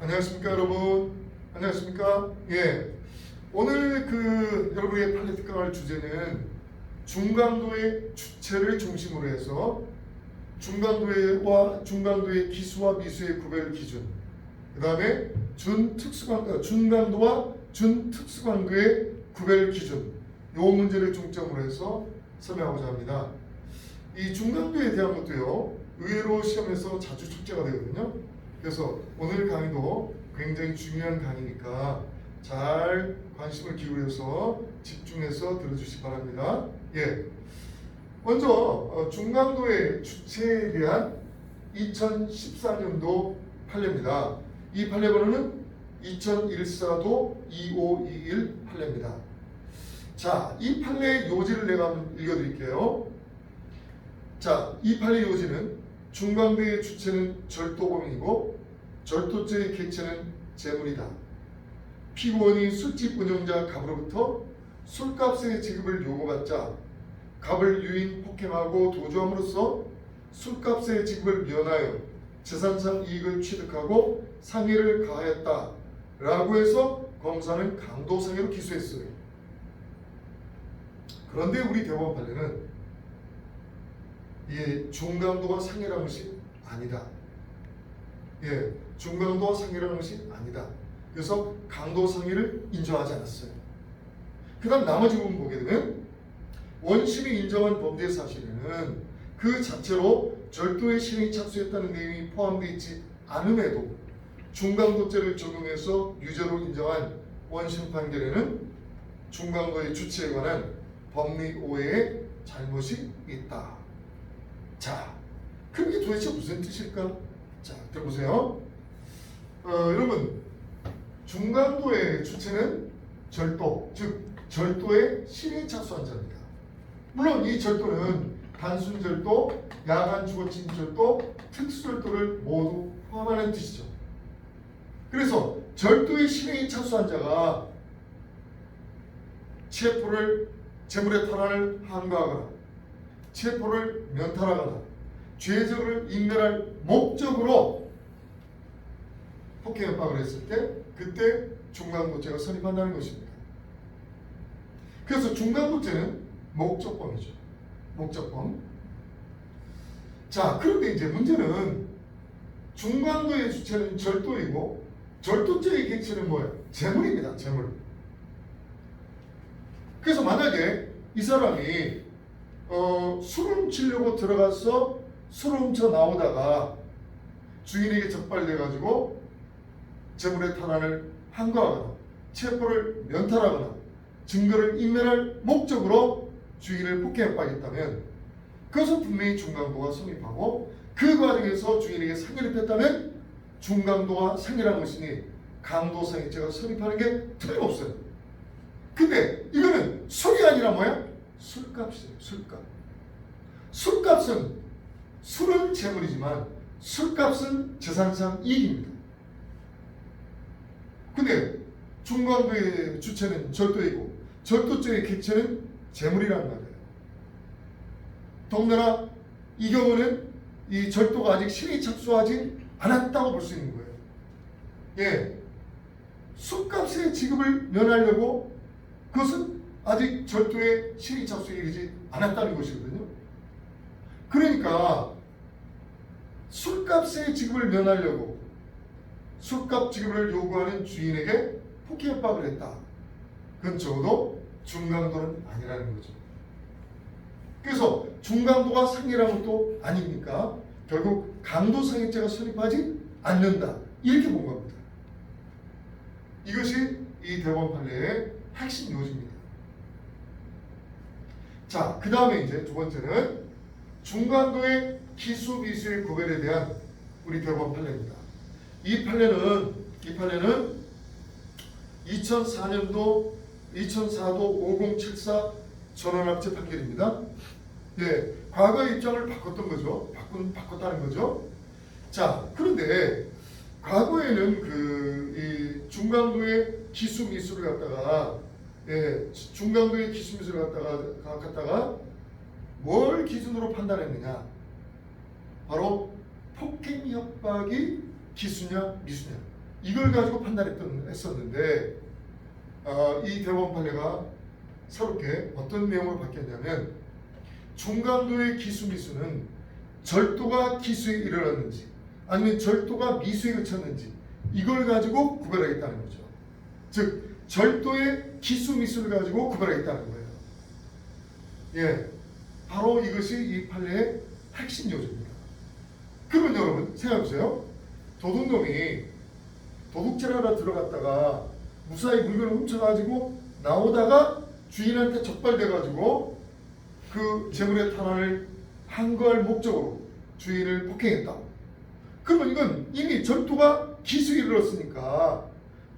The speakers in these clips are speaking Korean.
안녕하십니까 여러분 안녕하십니까 예 오늘 그 여러분의 판례 특강할 주제는 중강도의 주체를 중심으로 해서 중강도와 중강도의 기수와 미수의 구별 기준 그 다음에 준특수강 어, 준강도와 준특수강도의 구별 기준 요 문제를 중점으로 해서 설명하고자 합니다. 이 중강도에 대한 것도요 의외로 시험에서 자주 출제가 되거든요. 그래서 오늘 강의도 굉장히 중요한 강의니까 잘 관심을 기울여서 집중해서 들어주시기 바랍니다. 예. 먼저 어, 중강도의 주체에 대한 2014년도 판례입니다. 이 판례 번호는 2014도 2521 판례입니다. 자, 이 판례의 요지를 내가 한번 읽어드릴게요. 자, 이 판례 요지는 중강도의 주체는 절도범이고 절도죄의 객체는 재물이다. 피고원이 술집 운영자 갑으로부터 술값의 지급을 요구받자 갑을 유인 폭행하고 도주함으로써 술값의 지급을 면하여 재산상 이익을 취득하고 상해를 가하였다 라고 해서 검사는 강도상해로 기소했어요. 그런데 우리 대법원 판례는 이 중강도가 상해라는 것이 아니다. 예, 중강도와 상해라는 것이 아니다. 그래서 강도 상해를 인정하지 않았어요. 그 다음 나머지 부분 보게 되면 원심이 인정한 범죄 사실에는 그 자체로 절도의 실행이 착수했다는 내용이 포함되어 있지 않음에도 중강도죄를 적용해서 유죄로 인정한 원심 판결에는 중강도의 주체에 관한 법리 오해의 잘못이 있다. 자, 그럼 이게 도대체 무슨 뜻일까? 자, 들어보세요. 어, 여러분, 중강도의 주체는 절도, 즉 절도의 실행 착수한 자입니다. 물론 이 절도는 단순 절도, 야간 주거침 절도, 특수 절도를 모두 포함하는 뜻이죠. 그래서 절도의 실행에 착수한 자가 체포를 재물의 탈환을 한가하거나 체포를 면탈하거나 죄적을 인멸할 목적으로 폭행 협박을 했을 때 그때 중간도죄가 성립한다는 것입니다. 그래서 중간도죄는 목적범이죠. 목적범. 자, 그런데 이제 문제는 중간도의 주체는 절도이고 절도죄의 객체는 뭐예요? 재물입니다. 재물. 그래서 만약에 이 사람이 어, 술을 훔치려고 들어가서 술을 훔쳐 나오다가 주인에게 적발돼가지고 재물의 탈환을 한거하거나 체포를 면탈하거나 증거를 인멸할 목적으로 주인을 폭행했다면 그것은 분명히 중강도가 성립하고 그 과정에서 주인에게 상해를 뺐다면 중강도와 상해라는 것이니 강도상해죄가 성립하는 게 틀림없어요. 근데 이거는 술이 아니라 뭐야? 술값이에요. 술값. 술값은 술은 재물이지만 술값은 재산상 이익입니다. 근데 중간도의 주체는 절도이고 절도죄의 객체는 재물이란 말이에요. 더군다나 이 경우는 이 절도가 아직 실이 착수하지 않았다고 볼 수 있는 거예요. 예. 술값의 지급을 면하려고 그것은 아직 절도의 실이 착수에 이르지 않았다는 것이거든요. 그러니까 술값의 지급을 면하려고 술값 지급을 요구하는 주인에게 폭행 협박을 했다. 그건 적어도 중강도는 아니라는 거죠. 그래서 중강도가 상해라는 것도 아닙니까? 결국 강도 상해죄가 성립하지 않는다. 이렇게 본 겁니다. 이것이 이 대법원 판례의 핵심 요지입니다. 자, 그 다음에 이제 두 번째는 중간도의 기수 미수의 구별에 대한 우리 대법원 판례입니다. 이 판례는 이 판례는 2004년도 2004도 5074 전원합체 판결입니다. 예, 과거의 입장을 바꿨던 거죠. 바꾼 바꿨다는 거죠. 자, 그런데 과거에는 그 이 중강도의 기수 미수를 갖다가 예, 중강도의 미수를 갖다가 갖다가 뭘 기준으로 판단했느냐? 바로 폭행 협박이 기수냐 미수냐 이걸 가지고 판단했던 했었는데 어, 이 대법원 판례가 새롭게 어떤 내용으로 바뀌었냐면 중간도의 기수 미수는 절도가 기수에 이르렀는지 아니면 절도가 미수에 그쳤는지 이걸 가지고 구별하겠다는 거죠. 즉 절도의 기수 미수를 가지고 구별하겠다는 거예요. 예, 바로 이것이 이 판례의 핵심 요소입니다. 그러면 여러분 생각해보세요. 도둑놈이 도둑질 하러 들어갔다가 무사히 물건을 훔쳐가지고 나오다가 주인한테 적발돼가지고 그 재물의 탄환을 한거할 목적으로 주인을 폭행했다. 그러면 이건 이미 절도가 기수에 이르렀으니까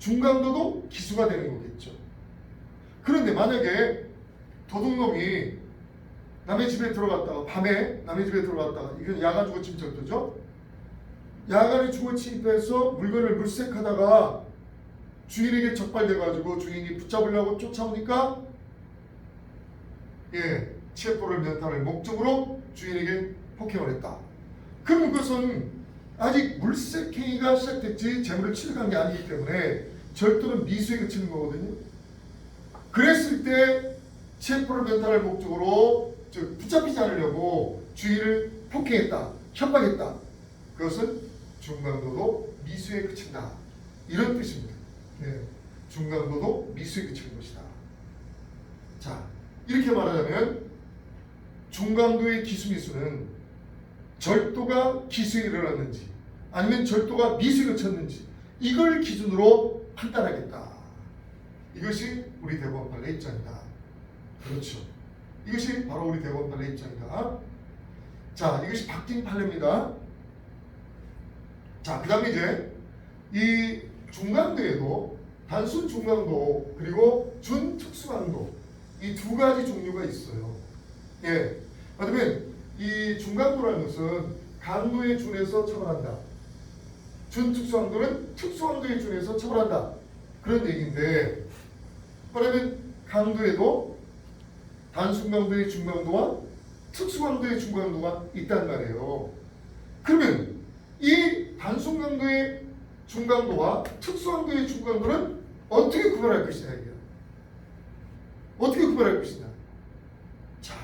중간도도 기수가 되는 거겠죠. 그런데 만약에 도둑놈이 남의 집에 들어갔다가 밤에 남의 집에 들어갔다가 이건 야간 주거 침입 절도죠. 야간에 주거 침입해서 물건을 물색하다가 주인에게 적발돼가지고 주인이 붙잡으려고 쫓아오니까 예 체포를 면탈할 목적으로 주인에게 폭행을 했다. 그럼 그것은 아직 물색행위가 시작됐지 재물을 취득한 게 아니기 때문에 절도는 미수에 그치는 거거든요. 그랬을 때 체포를 면탈할 목적으로 즉 붙잡히지 않으려고 주인을 폭행했다, 협박했다. 그것은 중간도도 미수에 그친다. 이런 뜻입니다. 예, 중간도도 미수에 그치는 것이다. 자, 이렇게 말하자면 중간도의 기수미수는 절도가 기수에 일어났는지 아니면 절도가 미수에 그쳤는지 이걸 기준으로 판단하겠다. 이것이 우리 판례 입장이다. 그렇죠. 이것이 바로 우리 판례 입장이다. 자, 이것이 바뀐 판례입니다. 자, 그 다음에 이제 이 중간도에도 단순 중간도 그리고 준특수강도 이 두 가지 종류가 있어요. 예. 그러면 이 중간도라는 것은 강도에 준해서 처벌한다. 준특수강도는 특수강도에 준해서 처벌한다. 그런 얘기인데 그러면 강도에도 단순 강도의 중강도와 특수 강도의 중강도가 있단 말이에요. 그러면 이 단순 강도의 중강도와 특수 강도의 중강도는 어떻게 구별할 것이냐 이게 어떻게 구별할 것이냐. 자,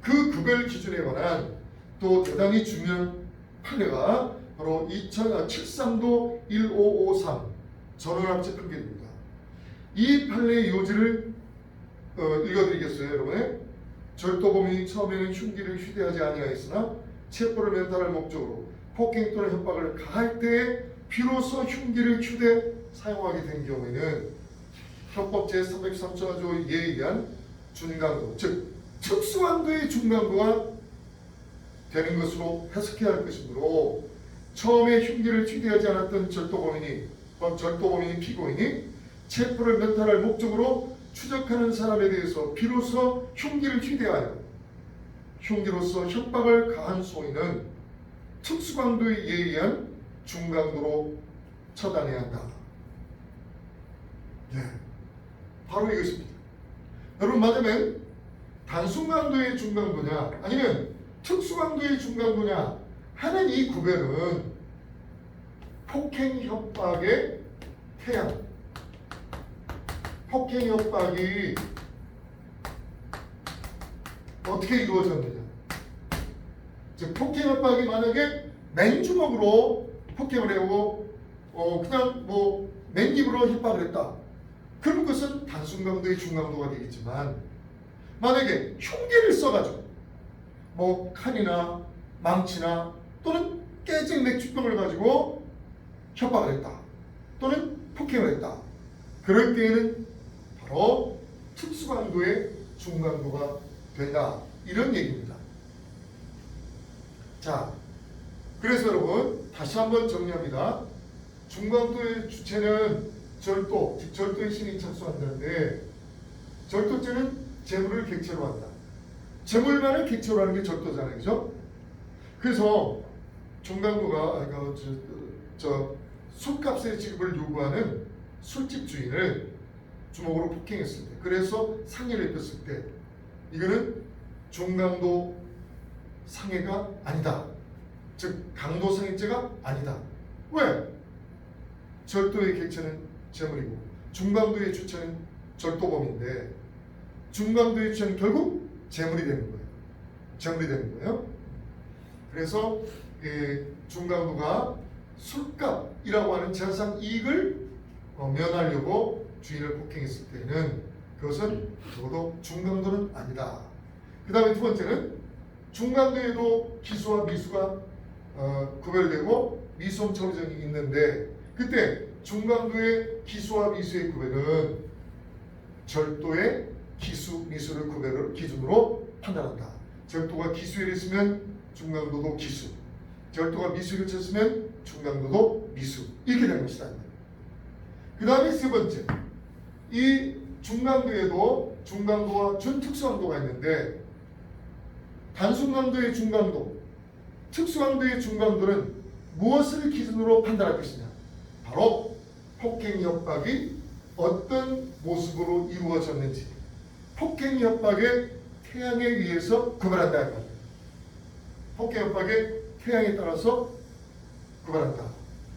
그 구별 기준에 관한 또 대단히 중요한 판례가 바로 2073도 1553 전원합체 판결입니다. 이 판례의 요지를 어, 읽어드리겠어요, 여러분. 절도범이 처음에는 흉기를 휴대하지 아니하였으나 체포를 면탈할 목적으로 폭행 또는 협박을 가할 때에 비로소 흉기를 휴대 사용하게 된 경우에는 형법 제303조에 의한 준강도, 즉 특수강도의 중강도가 되는 것으로 해석해야 할 것이므로 처음에 흉기를 휴대하지 않았던 절도범인이 혹은 절도범인이 피고인이 체포를 면탈할 목적으로 추적하는 사람에 대해서 비로소 흉기를 휴대하여 흉기로서 협박을 가한 소인은 특수강도에 의한 중강도로 처단해야 한다. 네, 바로 이것입니다. 여러분 맞으면 단순 강도의 중강도냐 아니면 특수 강도의 중강도냐 하는 이 구별은 폭행 협박의 태양. 폭행 협박이 어떻게 이루어졌느냐? 즉 폭행 협박이 만약에 맨주먹으로 폭행을 해오고 어 그냥 뭐 맨입으로 협박을 했다. 그럼 그것은 단순 강도의 중강도가 되겠지만 만약에 흉기를 써가지고 뭐 칼이나 망치나 또는 깨진 맥주병을 가지고 협박을 했다. 또는 폭행을 했다. 그럴 때에는 바로 특수강도의 중강도가 된다. 이런 얘기입니다. 자 그래서 여러분 다시 한번 정리합니다. 중강도의 주체는 절도, 즉 절도의 신이 착수한다는데 절도죄는 재물을 객체로 한다. 재물만을 객체로 하는 게 절도잖아요, 그죠? 그래서 중강도가 그, 저, 저 술값의 지급을 요구하는 술집 주인을 주먹으로 폭행했을 때, 그래서 상해를 입혔을 때, 이거는 중강도 상해가 아니다. 즉 강도 상해죄가 아니다. 왜? 절도의 객체는 재물이고 중강도의 주체는 절도범인데 중강도의 주체는 결국 재물이 되는 거예요. 재물이 되는 거예요. 그래서 예, 중강도가 술값이라고 하는 재산 이익을 어, 면하려고 주인을 폭행했을 때는 그것은 적어도 중강도는 아니다. 그 다음에 두 번째는 중강도에도 기수와 미수가 어, 구별되고 미수험 처리정이 있는데 그때 중강도의 기수와 미수의 구별은 절도의 기수, 미수를 구별을 기준으로 판단한다. 절도가 기수에 있으면 중강도도 기수, 절도가 미수를 쳤으면 중강도도 미수 이렇게 되는 것이다. 그 다음에 세 번째, 이 중강도에도 중강도와 준특수강도가 있는데 단순강도의 중강도, 특수강도의 중강도는 무엇을 기준으로 판단할 것이냐? 바로 폭행 협박이 어떤 모습으로 이루어졌는지 폭행 협박의 태양에 의해서 구별한다. 폭행 협박의 태양에 따라서 구별한다.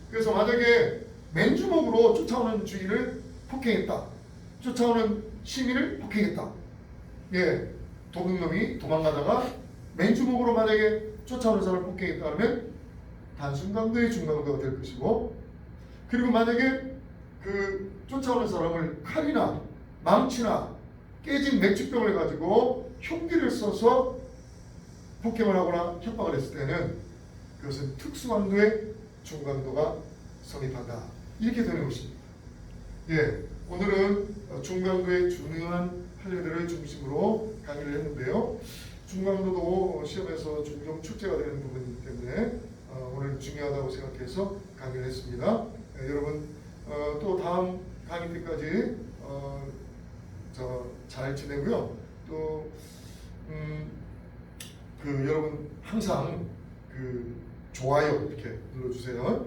그래서 만약에 맨주먹으로 쫓아오는 주인을 폭행했다. 쫓아오는 시민을 폭행했다. 예, 도둑놈이 도망가다가 맨주먹으로 만약에 쫓아오는 사람을 폭행했다 하면 단순강도의 중강도가 될 것이고 그리고 만약에 그 쫓아오는 사람을 칼이나 망치나 깨진 맥주병을 가지고 흉기를 써서 폭행을 하거나 협박을 했을 때는 그것은 특수강도의 중강도가 성립한다. 이렇게 되는 것입니다. 예, 오늘은 어, 중강도의 중요한 판례들을 중심으로 강의를 했는데요. 중강도도 시험에서 종종 출제가 되는 부분이기 때문에 어, 오늘 중요하다고 생각해서 강의를 했습니다. 예, 여러분 어, 또 다음 강의 때까지 어, 저잘 지내고요. 또 음, 그 여러분 항상 그 좋아요 이렇게 눌러주세요.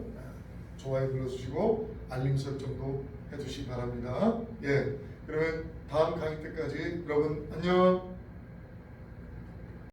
좋아요 눌러주시고 알림 설정도 해주시기 바랍니다. 예, 그러면 다음 강의 때까지 여러분 안녕.